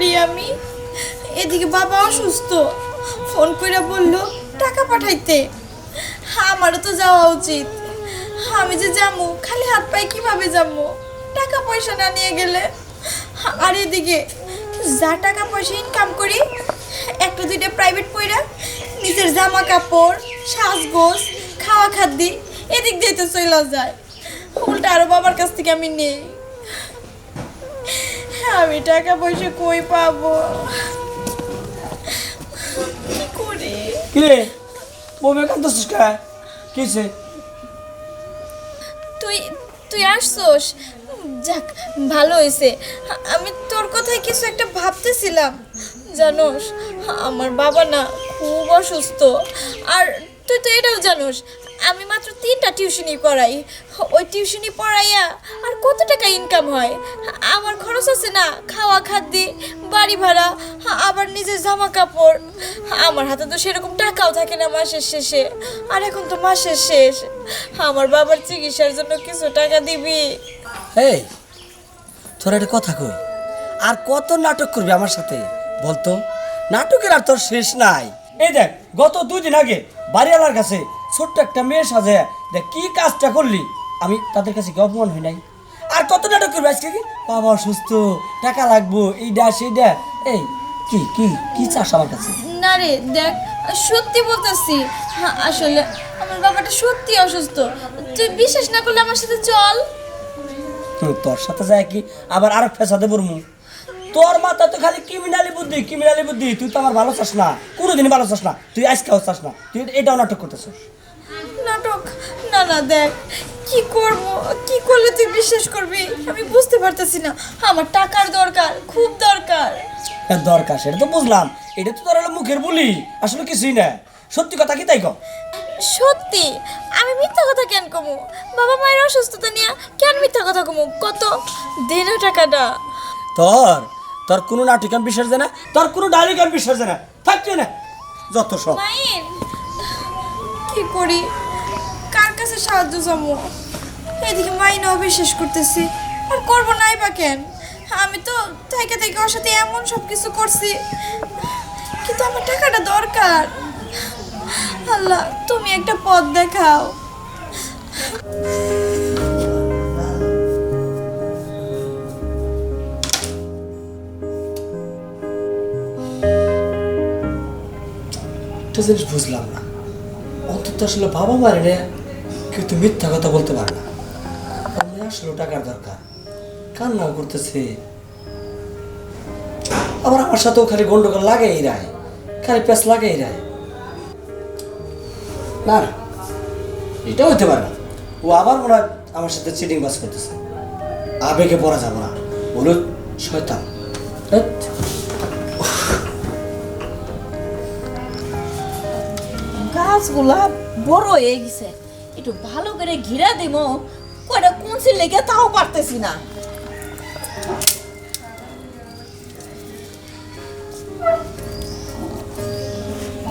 করি আমি। এদিকে বাবা অসুস্থ। ফোন করে বলল, টাকা পাঠাইতে। আমারও তো যাওয়া উচিত। আমি যে যাব খালি হাত পায়ে কীভাবে যাব টাকা পয়সা না নিয়ে গেলে? আর এদিকে, যা টাকা পয়সা ইনকাম করি, একটা দুইটা প্রাইভেট পইরা নিজের জামা কাপড় সাজগোজ, খাওয়া খাদ্যি এদিক দিয়ে তো চলে যায়। উল্টা আরও বাবার কাছ থেকে আমি নেই। আমি টাকা পয়সা কই পাবো? কি করি? কিরে বউমে কান্দছিস কা? কিছে তুই তুই আসছোস? যাক ভালো হয়েছে আমি তোর কথায় কিছু একটা ভাবতেছিলাম জানোস? আমার বাবা না খুব অসুস্থ। আর তুই তো এটাও জানোস আমি মাত্র তিনটা টিউশনি পড়াই। ওই টিউশনি পড়াইয়া আর কত টাকা ইনকাম হয়? আমার খরচ আছে না খাওয়া খাদ্য বাড়ি ভাড়া আবার নিজের জামা কাপড় আমার হাতে তো সেরকম টাকাও থাকে না মাসের শেষে। আর এখন তো মাসের শেষ। আমার বাবার চিকিৎসার জন্য কিছু টাকা দিবি? এই তোর একটা কথা কই। আর কত নাটক করবি আমার সাথে? বলতো নাটকের আর তোর শেষ নাই। এই দেখ গত দুই দিন আগে বাড়িওয়ালার কাছে ছোট্ট একটা মেয়ে সাজে দেখ কি কাজটা করলি? আমি তাদের কাছে কি অপমান হই নাই। আর কত নাটক করবি আজকে কি? বাবা অসুস্থ টাকা লাগবো এইটা সেইটা এই কি কি কি চাস আমার কাছে? না রে দেখ সত্যি বলতেছি আসলে আমার বাবাটা সত্যি অসুস্থ। তুই বিশ্বাস না করলে আমার সাথে চল। তোর সাথে যায় কি? আবার আর ফেসাতে পড়মু তোর মাথা তো খালি ক্রিমিনালি বুদ্ধি ক্রিমিনালি বুদ্ধি। তুই তো আমার ভালো চাস না। কোনোদিন ভালো চাস না। তুই আজকেও চাস না। তুই এটাও নাটক করতেছিস। না না দেখ কি করব কি করলে তুই বিশ্বাস করবি? আমি বুঝতে পারতেছি না। আমার টাকার দরকার খুব দরকার। দরকার সেটা তো বুঝলাম। এটা তো তোর হলো মুখের বলি আসলে কিছুই না। সত্যি কথা কি তাই কম সত্যি? আমি মিথ্যা কথা কেন কমু? বাবা মায়ের অসুস্থতা নিয়ে কেন মিথ্যা কথা কমু? কত দেনা টাকাটা। তোর তোর কোনো নাটক আমি বিশ্বাস না তোর কোনো ডায়লগ আমি বিশ্বাস না। থাকছে না যত সব। মাইন কি করি? কার কাছে সাহায্য চাবো? এদিকে মাইন অবিশ্বাস করতেছি। আর করব নাই বা কেন? আমি তো থেকে থেকে ওর সাথে এমন সব কিছু করছি। কিন্তু আমার টাকাটা দরকার। আল্লাহ, তুমি একটা পথ দেখাও। একটা জিনিস বুঝলাম না। অন্তত আসলে বাবা মারে রে কেউ তো মিথ্যা কথা বলতে পারে না। আমার আসলে টাকার দরকার। কান্নাও করতেছে। আবার আমার সাথেও খালি গন্ডগোল লাগাই রায়। খালি প্যাস লাগাই রায়। না এটা হতে পারে না। ও আবার মনে হয় আমার সাথে চিটিং বাস করতেছে। আবেগে পড়া যাব না। বলো, শয়তান। গাছগুলা বড় হয়ে গেছে। একটু ভালো করে ঘিরা দিব কয়টা কোনসি লেগে তাও পারতেছি না।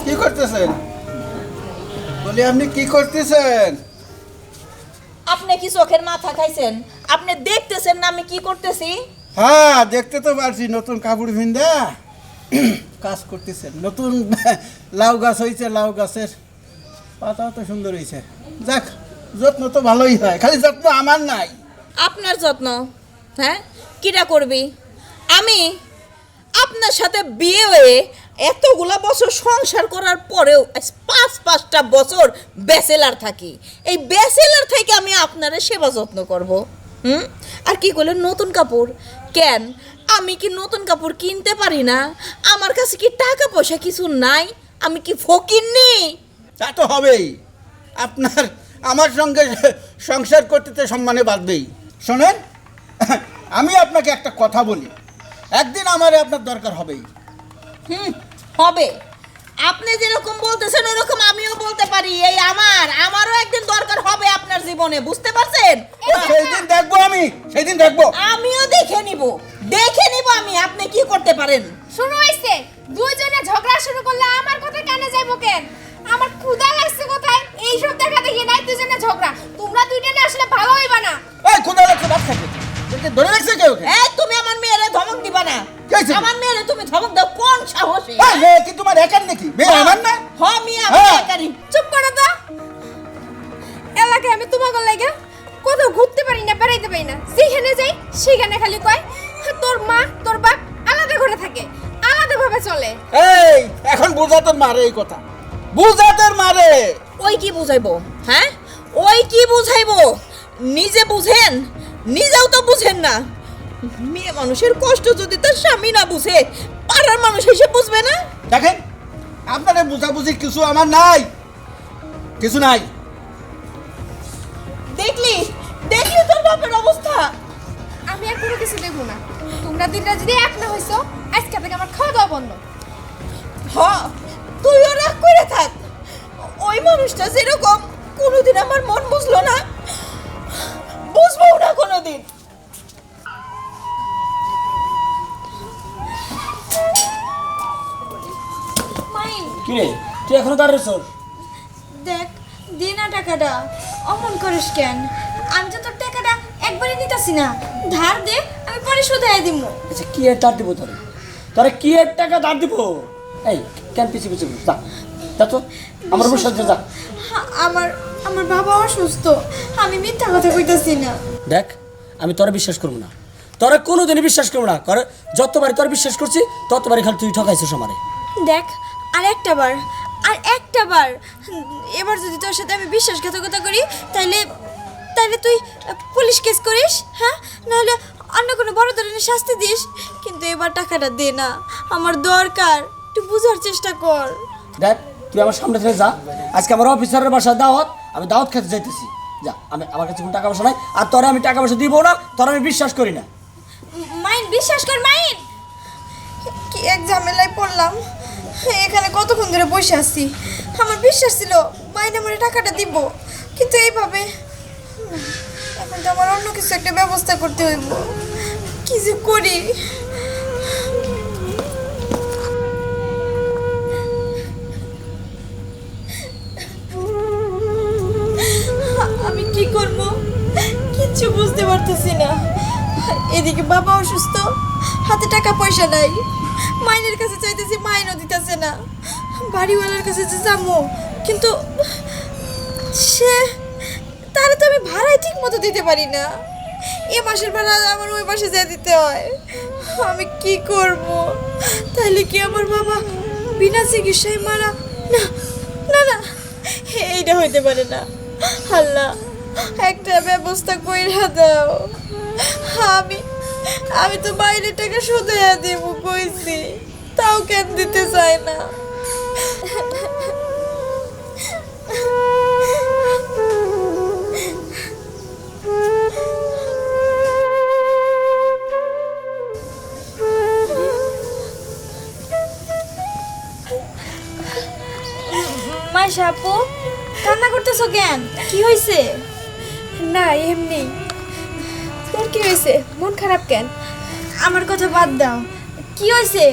কি করতেছেন? বলি আপনি কি করতেছেন? আপনি কি চোখের মাথা খাইছেন? আপনি দেখতেছেন না আমি কি করতেছি? হ্যাঁ দেখতে তো পারছি নতুন কাপড় ভিন্দা। কাজ করতেছেন। নতুন লাউ গাছ হয়েছে লাউ গাছের পাতাও তো সুন্দর হয়েছে যাক যত্ন তো ভালোই হয় খালি যত্ন আমার নাই। আপনার যত্ন হ্যাঁ? কিটা করবি? আমি আপনার সাথে বিয়ে হয়ে এতগুলা বছর সংসার করার পরেও পাঁচ পাঁচটা বছর ব্যাচেলার থাকি। এই ব্যাচেলার থেকে আমি আপনার সেবা যত্ন করব হুম? আর কি করলেন? নতুন কাপড়। কেন? আমি কি নতুন কাপড় কিনতে পারি না? আমার কাছে কি টাকা পয়সা কিছু নাই? আমি কি ফকির নেই তা তো হবেই। আপনার আমার সঙ্গে সংসার করতে তো সম্মানে বাঁধবেই। শোনেন আমি আপনাকে একটা কথা বলি। একদিন আমারে আপনার দরকার হবেই। হুম হবে। আপনি যেরকম বলতেছেন ওরকম আমিও বলতে পারি। এই আমার আমারও একদিন দরকার হবে আপনার জীবনে বুঝতে পারছেন? সেই দিন দেখব আমি সেই দিন দেখব। আমিও দেখে নিব দেখে নিব আমি আপনি কি করতে পারেন? শুরু হইছে দুইজনে ঝগড়া শুরু করলে আমার কথা কেন যাইবো কেন? আমার ক্ষুধা লাগছে কোথায় এইসব দেখা দেখি নাই দুজনে ঝগড়া। তোমরা দুইজনে আসলে ভালো হইবা না। এই খোদা লাগছে ভাত খাবে একে ধরে রাখছে কেউ এই তুমি আমার মেয়েরে ধমক দিবা না। আমার মেয়েরে তুমি ধমক দাও কোন সাহসে? এই মেয়ে কি তোমার একার নাকি? মেয়ে আমার না? হ মিয়া হ্যাঁ। বেকারি চুপ করো তো। এলাকায় আমি তোমাকে লাগে কোথাও ঘুরতে পারি না বেড়াইতে পারি না। যেখানে যাই সেখানে খালি কয় তোর মা তোর বাপ আলাদা ঘরে থাকে আলাদা ভাবে চলে। এই এখন বুঝাতে মারে এই কথা। বুঝাতে মারে। ওই কি বুঝাইবো? হ্যাঁ? ওই কি বুঝাইবো? নিজে বুঝেন? নিজেও তো বুঝেন না। মেয়ে মানুষের কষ্ট যদি তার স্বামী না বুঝে পাড়ার মানুষ এসে বুঝবে না? দেখেন আপনাদের বুঝাবুঝি কিছু আমার নাই। কিছু নাই। দেখলি? দেখলি তোর বাপের অবস্থা? আমি আর কোনো কিছু দেখব না। তোমরা দিনটা যদি এক না হইছো আজকে থেকে আমার খাওয়া দাওয়া বন্ধ। হ তুইও রাগ করে থাক। ওই মানুষটা যেরকম কোনোদিন আমার মন বুঝলো না বুঝব না কোনোদিন। মাইন কি রে? তুই এখনও দাঁড়িয়েছ দেখ দে না টাকাটা অমন করিস কেন? আমি তো তোর টাকাটা একবারই নিতেছি না। ধার দে আমি পরে শোধাই দিব আচ্ছা কি এর দাঁড় দিব তোরে? তোরে কি এর টাকা দাঁড় দিব? এই কেন পিছি পিছি যা যা তো। আমার উপর সহ্য যা। আমার আমার বাবা অসুস্থ। আমি মিথ্যা কথা কইতাছি না। দেখ আমি তোরা বিশ্বাস করব না। তোরা কোনোদিনই বিশ্বাস করব না। করে যতবারই তোর বিশ্বাস করছি ততবারই খালি তুই ঠকাইছিস আমারে। দেখ আর একটা বার আর একটা বার। এবার যদি তোর সাথে আমি বিশ্বাসঘাতকতা করি তাহলে তাহলে তুই পুলিশ কেস করিস হ্যাঁ? নাহলে অন্য কোনো বড় ধরনের শাস্তি দিস। কিন্তু এবার টাকাটা দে না। আমার দরকার। একটু বোঝার চেষ্টা কর। দেখ তুই আমার সামনে থেকে যা। আজকে আমার অফিসারের বাসায় দাওয়াত, আমি দাওয়াত খেতে যাইতেছি। যা, আমি আমার কাছে কোনো টাকা পয়সা নাই, আর তোরা আমি টাকা পয়সা দিব না, তোরা আমি বিশ্বাস করি না। মাইন, বিশ্বাস কর মাইন। কি এক ঝামেলায় পড়লাম। এখানে কতক্ষণ ধরে বসে আছি? আমার বিশ্বাস ছিল মাইন আমার টাকাটা দিব, কিন্তু এইভাবে এখন তো আমার অন্য কিছু একটা ব্যবস্থা করতে হইব। কি যে করি? কিচ্ছু বুঝতে পারতেছি না। এদিকে বাবা অসুস্থ, হাতে টাকা পয়সা নাই। মাইনের কাছে চাইতেছি মাইনও দিতেছে না। বাড়িওয়ালার কাছে যে যাব, কিন্তু সে তাহলে তো আমি ভাড়াই ঠিক মতো দিতে পারি না। এ মাসের ভাড়া আমার ওই মাসে যা দিতে হয়, আমি কি করব? তাহলে কি আমার বাবা বিনা চিকিৎসায় মারা না না না, এইটা হইতে পারে না। আল্লাহ। একটা ব্যবস্থা কইরা দাও। আমি আমি তো বাইরে টাকা শুধু দেব, কইছি। তাও কেন দিতে চায় না? মাইশা আপু, কান্না করতেছো কেন? কি হয়েছে না, এমনি। তোর কি হয়েছে? মন খারাপ কেন? আমার কথা বাদ দাও। কি হয়েছে?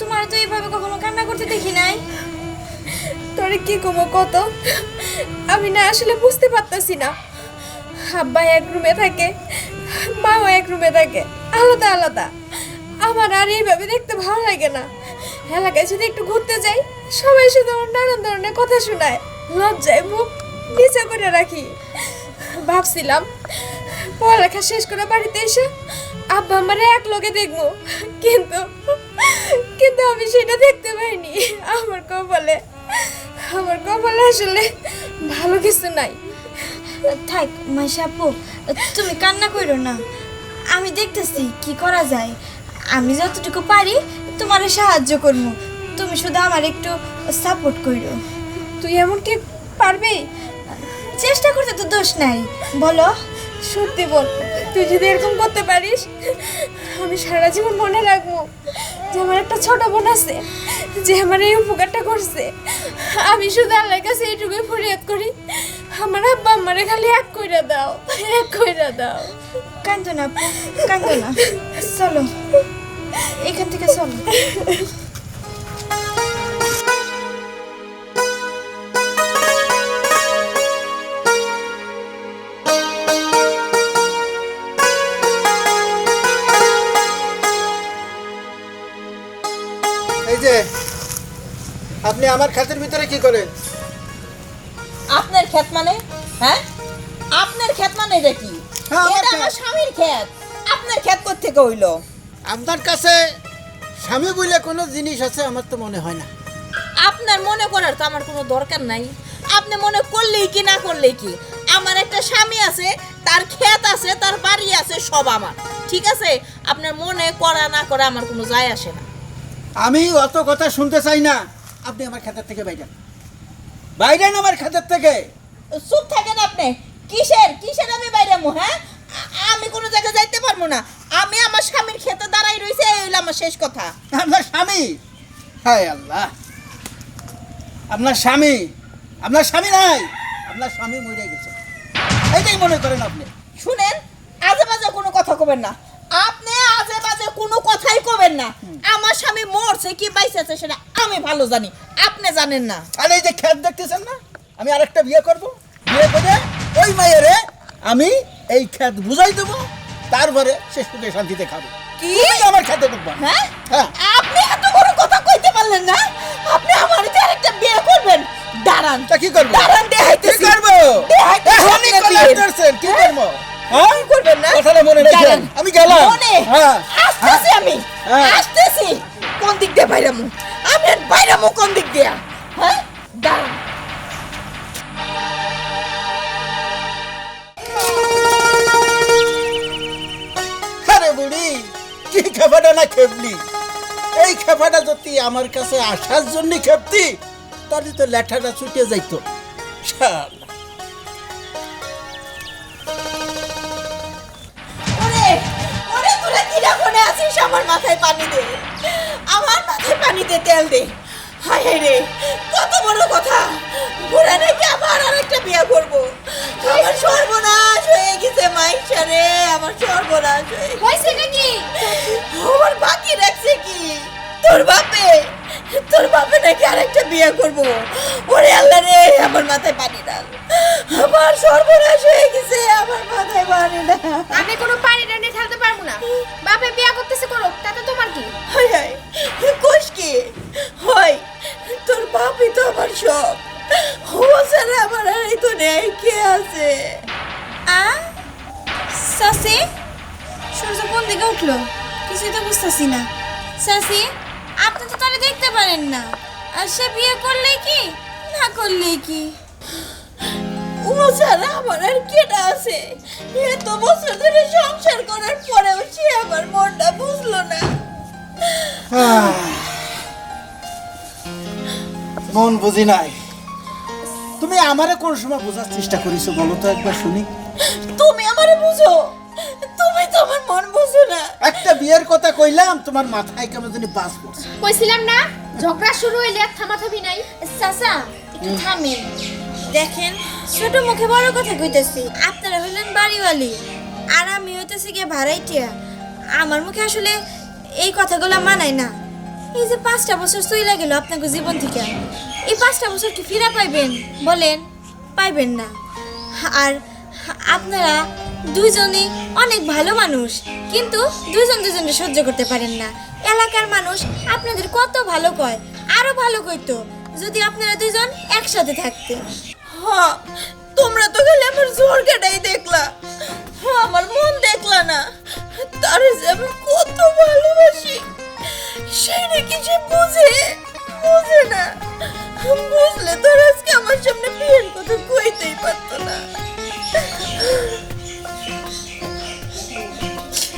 তোমার তো এইভাবে কখনো কান্না করতে দেখি নাই। তোরে কি কমো কত? আমি না আসলে বুঝতে পারতাছি না। আব্বা এক রুমে থাকে, মাও এক রুমে থাকে, আলাদা আলাদা। আমার আর এইভাবে দেখতে ভালো লাগে না। এলাকায় যদি একটু ঘুরতে যাই, সবাই শুধু নানান ধরনের কথা শোনায়, লজ্জায় মুখ নিচে করে রাখি। ভাবছিলাম পড়ালেখা শেষ করে বাড়িতে এসে আব্বা আমার এক লোকে দেখব। কিন্তু কিন্তু আমি সেটা দেখতে পাইনি। আমার কপালে আমার কপালে আসলে ভালো কিছু নাই। থাক মাইশা আপু তুমি কান্না করো না। আমি দেখতেছি কি করা যায়। আমি যতটুকু পারি তোমার সাহায্য করব। তুমি শুধু আমার একটু সাপোর্ট করো তুই এমন কি পারবি? চেষ্টা করতে তো দোষ নাই। বলো। সত্যি বল তুই যদি এরকম করতে পারিস আমি সারা জীবন মনে রাখব যে আমার একটা ছোট বোন আছে যে আমার এই উপকারটা করছে। আমি শুধু আল্লাহর কাছে এইটুকুই ফরিয়াদ করি আমার আব্বা আমারে খালি এক কইরা দাও এক কইরা দাও। কান্দো না কান্দো না। চলো এখান থেকে চলো। আপনি আমার খাতের ভিতরে কি করেন? আপনার ক্ষেত মানে? হ্যাঁ? আপনার ক্ষেত মানে এটা কি? হ্যাঁ, এটা আমার স্বামীর ক্ষেত আপনার ক্ষেত থেকে হইল? আপনার কাছে স্বামী বলে কোনো জিনিস আছে আমার তো মনে হয় না। আপনার মনে করার তো আমার কোনো দরকার নাই। আপনি মনে করলেই কি না করলেই কি? আমার একটা স্বামী আছে তার ক্ষেত আছে তার বাড়ি আছে সব আমার। ঠিক আছে? আপনার মনে করা না করা আমার কোনো যায় আসে না। আমি অত কথা শুনতে চাই না। আপনি আমার খাতের থেকে বাইরেন। বাইরেন আমার খাতের থেকে। চুপ থাকেন আপনি। কিসের? কিসের আমি বাইরে মু হ্যাঁ? আমি কোনো জায়গায় যাইতে পারব না। আমি আমার স্বামীর খেতে দাঁড়াই রইছে এই হইল আমার শেষ কথা। আপনার স্বামী? হায় আল্লাহ। আপনার স্বামী? আপনার স্বামী নাই? আপনার স্বামী মরে গেছে। এইটাই মনে করেন আপনি। শুনেন আজে বাজে কোনো কথা কবেন না। আপনি আজে বাজে কোনো কথাই কবেন না। আমার স্বামী মরছে কি বাইসেছে সেটা আমি ভালো জানি আপনি জানেন না। আর এই যে খেত দেখতেছেন না? আমি আরেকটা বিয়ে করব। বিয়ে করে ওই মায়েরে আমি এই খেত বুঝাই দেবো তারপরে সে সুখে শান্তিতে খাবে। কি? আমার খেতে ঢুকবা হ্যাঁ? হ্যাঁ। আপনি এত বড় কথা কইতে পারলেন না। আপনি আমার যে আরেকটা বিয়ে করবেন দাঁড়ান। তা কি করব? দাঁড়ান কি দেখাইতেছি করব দেখাইতেছি এখনই কল্যাণ বিয়ের। কি করব? হ্যাঁ? করবেন না? কথাটা মনে রেখেন। আমি গেলাম। মনে? হ্যাঁ। আসতেছি আমি। হ্যাঁ। আসতেছি। কোন দিক দিয়ে বাইরামু আমি বাইরামু কোন দিক দিয়ে? হ্যাঁ? দাঁড়ান আরে বুড়ি কি খেপাটা না খেপলি? এই খেপাটা যদি আমার কাছে আসার জন্য খেপতি তাহলে তো লেঠাটা ছুটে যাইতো। শালা। আমার মাথায় পানি দে? আমার মাথায় পানিতে তেল দে। হায় হায় রে কত বড় কথা। বুড়া নাকি আবার আরেকটা বিয়ে করব। আমার সর্বনাশ হয়ে গেছে মাইশা রে আমার সর্বনাশ হয়ে। হয়েছে নাকি? আমার বাকি রাখছে কি? তোর বাপে তোর বাপে নাকি আরেকটা বিয়ে করব। ওরে আল্লাহ রে আমার মাথায় পানি ডাল আমার সর্বনাশ হয়ে গেছে আমার মাথায় পানি ডাল আমি কোনো পানি না বাপে বিয়া করতেছে করো তাতে তোমার কি? হায় হায় কোষ কি? হয় তোর বাপই তো আমার সব। ও ছাড়া আমার আর এই তো নেই কে আছে? আ? সাসি? সূর্য কোন দিকে উঠল? কিছুই তো বুঝতেছি না। সাসি আপনি তো তাহলে দেখতে পারেন না। আর সে বিয়ে করলে কি? না করলে কি? ও ছাড়া আমার আর কেটা আছে? এত বছর ধরে সংসার করার পরেও সে আমার মনটা বুঝলো না। মন বুঝি নাই। তুমি আমারে কোন সময় বোঝার চেষ্টা করিছো বলো তো একবার শুনি। তুমি আমারে বুঝো? তুমি তো আমার মন বুঝো না। একটা বিয়ের কথা কইলাম তোমার মাথায় কেমন জানি বাস পড়ছে। কইছিলাম না ঝগড়া শুরু হইলে আর থামাথামি নাই। চাচা একটু থামেন। দেখেন ছোট মুখে বড় কথা কইতেছি, আপনারা হলেন বাড়িওয়ালি। আর আমি হইতেছি গিয়ে ভাড়াইটিয়া। আমার মুখে আসলে এই কথাগুলো মানায় না। এই যে পাঁচটা বছর চইলা গেল আপনাকে জীবন থেকে। এই পাঁচটা বছর কি ফিরা পাইবেন? বলেন, পাইবেন না। আর আপনারা দুইজনই অনেক ভালো মানুষ, কিন্তু দুইজন দুজনকে সহ্য করতে পারেন না। এলাকার মানুষ আপনাদের কত ভালো কয়, আরও ভালো কইতো, যদি আপনারা দুজন একসাথে থাকতেন। হ্যাঁ তোমরা তো খালি আমার জোর কাটাই দেখলা। হ্যাঁ, আমার মন দেখলা না। তার যে আমি কত ভালোবাসি সেই নাকি সে বুঝে বুঝে না। বুঝলে তোর আজকে আমার সামনে বিয়ের কথা কইতেই পারতো না।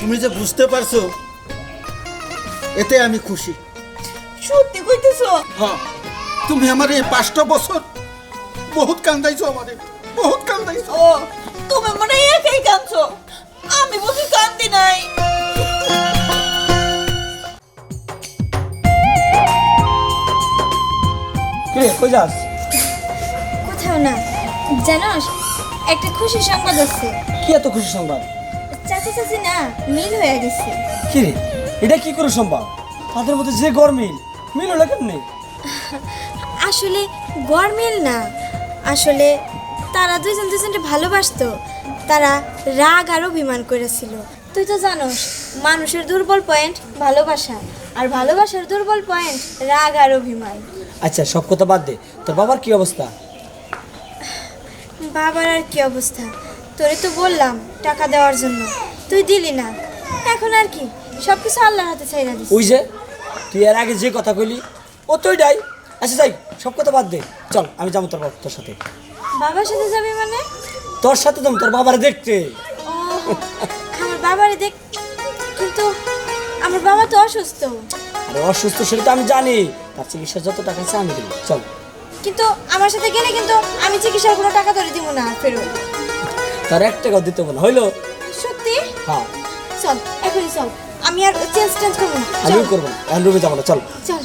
তুমি যে বুঝতে পারছ এতে আমি খুশি। সত্যি কইতেছো? হ্যাঁ তুমি আমার এই পাঁচটা বছর বহুত কান্দাইছো আমারে বহুত কান্দাইছো ও তুমি মনে একাই কাঁদছো? আমি বুঝি কান্দি নাই। কিরে কই যাস? কোথাও না। জানোস একটা খুশি সংবাদ আছে। কি এত খুশি সংবাদ? চাচা চাচি না মিল হয়ে গেছে। কি রে? এটা কি করে সম্ভব? তাদের মধ্যে যে গরমিল মিল হলো কেমনি? আসলে গরমিল না আসলে তারা দুজন দুজনকে ভালোবাসতো। তারা রাগ আর অভিমান করেছিল। তুই তো জানোস মানুষের দুর্বল পয়েন্ট ভালোবাসা আর ভালোবাসার দুর্বল পয়েন্ট রাগ আর অভিমান। আচ্ছা সব কথা বাদ দে। তোর বাবার কি অবস্থা? বাবার আর কি অবস্থা? তোরে তো বললাম টাকা দেওয়ার জন্য। তুই দিলি না। এখন আর কি? সব কিছু আল্লাহর হাতে ছাইরা দিস। ওই যে তুই এর আগে যে কথা কইলি ও তোই ডাই আচ্ছা যাই সব কথা বাদ দে। চল আমি যাব তোর বাবা তোর সাথে। বাবার সাথে যাবি মানে? তোর সাথে যাব তোর বাবারে দেখতে। আমার বাবারে দেখ কিন্তু আমার বাবা তো অসুস্থ। আরে অসুস্থ সেটা তো আমি জানি। তার চিকিৎসার যত টাকা আছে আমি দেবো। চল। কিন্তু আমার সাথে গেলে কিন্তু আমি চিকিৎসার কোনো টাকা ধরে দিব না ফেরত। তার এক টাকাও দিতে না হইল? সত্যি? হ্যাঁ। চল এখনই চল। আমি আর চেঞ্জ চেঞ্জ করব না। আমিও করব না রুমে যাব না চল। চল।